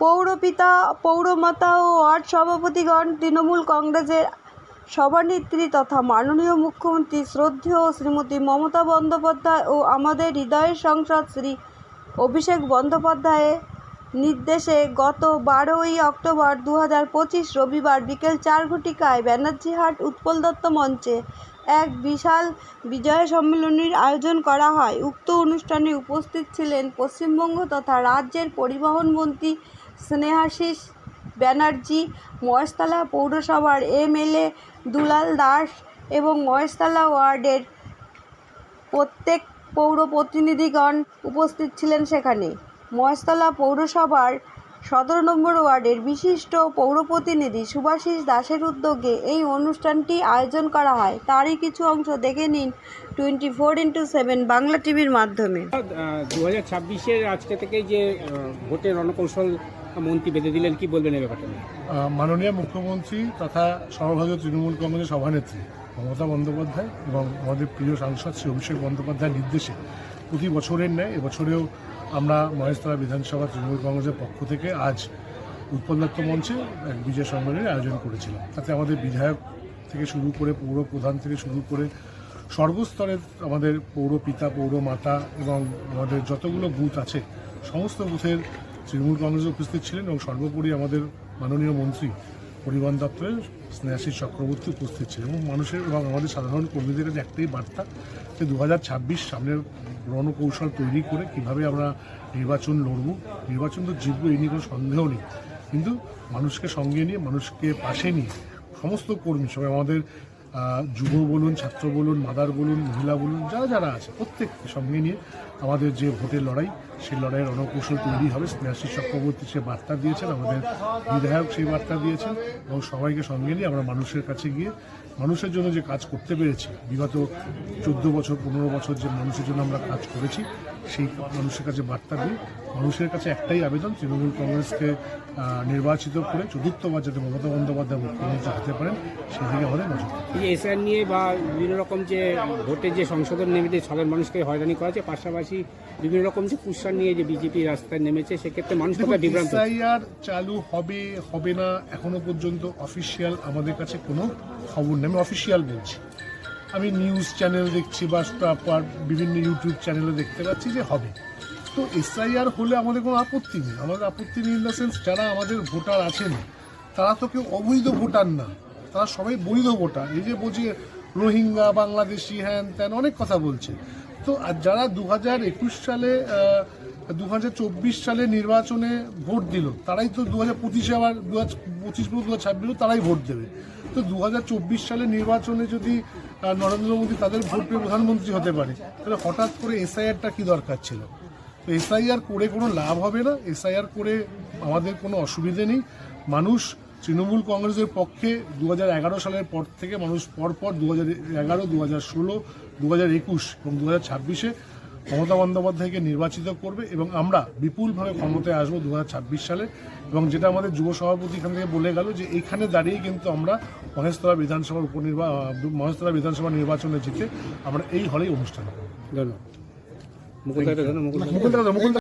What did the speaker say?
পৌরপিতা, পৌরমাতা ও word সভাপতিগণ Trinamool কংগ্রেসের সভানেত্রী তথা মাননীয় মুখ্যমন্ত্রী শ্রদ্ধেয় শ্রীমতী মমতা বন্দ্যোপাধ্যায় ও আমাদের হৃদয়ের সংসদ শ্রী অভিষেক বন্দ্যোপাধ্যায়ের নির্দেশে গত বারোই অক্টোবর দু হাজার পঁচিশ রবিবার বিকেল চার ঘটিকায় ব্যানার্জিহাট উৎপল দত্ত মঞ্চে এক বিশাল বিজয় সম্মেলনীর আয়োজন করা হয়। উক্ত অনুষ্ঠানে উপস্থিত ছিলেন পশ্চিমবঙ্গ তথা রাজ্যের পরিবহন মন্ত্রী স্নেহাশিস ব্যানার্জি, মহেশতলা পৌরসভার এমএলএ দুলাল দাস এবং মহেশতলা ওয়ার্ডের প্রত্যেক পৌর প্রতিনিধিগণ উপস্থিত ছিলেন সেখানে। মহেশতলা পৌরসভার সতেরো নম্বর ওয়ার্ডের বিশিষ্ট পৌর প্রতিনিধি সুভাষিস দাসের উদ্যোগে এই অনুষ্ঠানটি আয়োজন করা হয়। তারই কিছু অংশ দেখে নিন twenty four into seven Bangla টিভির মাধ্যমে। দু হাজার ছাব্বিশের আজকে থেকে যে ভোটের রণকৌশল মন্ত্রী বেঁধে দিলেন, কি বলবেন এই ব্যাপারটা মাননীয় মুখ্যমন্ত্রী তথা সর্বভারতীয় তৃণমূল কংগ্রেসের সভানেত্রী মমতা বন্দ্যোপাধ্যায় এবং আমাদের প্রিয় সাংসদ শ্রী অভিষেক বন্দ্যোপাধ্যায়ের নির্দেশে প্রতি বছরের ন্যায়, এবছরেও আমরা মহেশতলা বিধানসভা তৃণমূল কংগ্রেসের পক্ষ থেকে আজ উৎপল দত্ত মঞ্চে এক বিজয় সম্মেলনের আয়োজন করেছিলাম। তাতে আমাদের বিধায়ক থেকে শুরু করে পৌর প্রধান থেকে শুরু করে সর্বস্তরের আমাদের পৌর পিতা, পৌর মাতা এবং আমাদের যতগুলো বুথ আছে, সমস্ত বুথের তৃণমূল কংগ্রেসে উপস্থিত ছিলেন এবং সর্বোপরি আমাদের মাননীয় মন্ত্রী পরিবহন দপ্তরের স্নেহাশিস চক্রবর্তী উপস্থিত ছিলেন এবং মানুষের এবং আমাদের সাধারণ কর্মীদের কাছে একটাই বার্তা যে দু হাজার ছাব্বিশ সামনের রণকৌশল তৈরি করে কীভাবে আমরা নির্বাচন লড়ব, নির্বাচন তো জিতবো এই নিয়ে কোনো সন্দেহ নেই। কিন্তু মানুষকে সঙ্গে নিয়ে, মানুষকে পাশে নিয়ে সমস্ত কর্মী সবাই আমাদের যুব বলুন, ছাত্র বলুন মাদার বলুন, মহিলা বলুন, যারা যারা আছে প্রত্যেককে সঙ্গে নিয়ে আমাদের যে ভোটের লড়াই, সেই লড়াইয়ের রণকৌশল তৈরি হবে। স্নেহাশিস চক্রবর্তী সে বার্তা দিয়েছেন, আমাদের বিধায়ক সেই বার্তা দিয়েছেন এবং সবাইকে সঙ্গে নিয়ে আমরা মানুষের কাছে গিয়ে মানুষের জন্য যে কাজ করতে পেরেছি, বিগত চোদ্দ বছর, পনেরো বছর যে মানুষের জন্য আমরা কাজ করেছি সেই মানুষের কাছে বার্তা দিয়ে মানুষের কাছে একটাই আবেদন তৃণমূল কংগ্রেসকে নির্বাচিত করে চতুর্থবার যাতে মমতা বন্দ্যোপাধ্যায় মুখ্যমন্ত্রী হতে পারেন সেদিকে আমাদের নজর এই এসআর নিয়ে বা বিভিন্ন রকম যে ভোটে যে সংশোধন নেমেছে সাধারণ মানুষকে হয়রানি করা হচ্ছে পাশাপাশি বিভিন্ন রকম যে কুৎসার নিয়ে যে বিজেপি রাস্তায় নেমেছে সেক্ষেত্রে মানুষ বিভ্রান্ত এসআইআর চালু হবে হবে না এখনও পর্যন্ত অফিসিয়াল আমাদের কাছে কোনো খবর নেই আমি অফিসিয়াল বলছি। আমি নিউজ চ্যানেল দেখছি বা বিভিন্ন ইউটিউব চ্যানেলে দেখতে পাচ্ছি যে হবে। তো এসআইআর হলে আমাদের কোনো আপত্তি নেই। আমাদের আপত্তি নেই ইন দ্য সেন্স যারা আমাদের ভোটার আছেন, তারা তো কেউ অবৈধ ভোটার না। তারা সবাই বৈধ ভোটার। এই যে বলছি রোহিঙ্গা, বাংলাদেশি, হ্যান ত্যান অনেক কথা বলছে। তো আর যারা দু হাজার একুশ সালে দু হাজার চব্বিশ সালে নির্বাচনে ভোট দিল, তারাই তো দু হাজার পঁচিশে আবার দু হাজার পঁচিশ দু হাজার ছাব্বিশ তারাই ভোট দেবে। তো দু হাজার চব্বিশ সালে নির্বাচনে যদি নরেন্দ্র মোদী তাদের ভোট পেয়ে প্রধানমন্ত্রী হতে পারে। তাহলে হঠাৎ করে এসআইআরটা কি দরকার ছিল? তো এসআইআর করে কোনো লাভ হবে না। এসআইআর করে আমাদের কোনো অসুবিধে নেই। মানুষ তৃণমূল কংগ্রেসের পক্ষে দু হাজার এগারো সালের পর থেকে মানুষ পরপর দু হাজার এগারো দু হাজার ষোলো দু হাজার একুশ এবং দু হাজার ছাব্বিশে মমতা বন্দ্যোপাধ্যায়কে নির্বাচিত করবে এবং আমরা বিপুলভাবে ক্ষমতায় আসব দু হাজার ছাব্বিশ সালে। এবং যেটা আমাদের যুব সভাপতি এখান থেকে বলে গেল যে এখানে দাঁড়িয়ে কিন্তু আমরা মহেশতলা বিধানসভার উপনির্বা মহেশতলা বিধানসভা নির্বাচনে জিতে আমরা এই হলেই অনুষ্ঠান করব। ধন্যবাদ। মুকুল মুকুল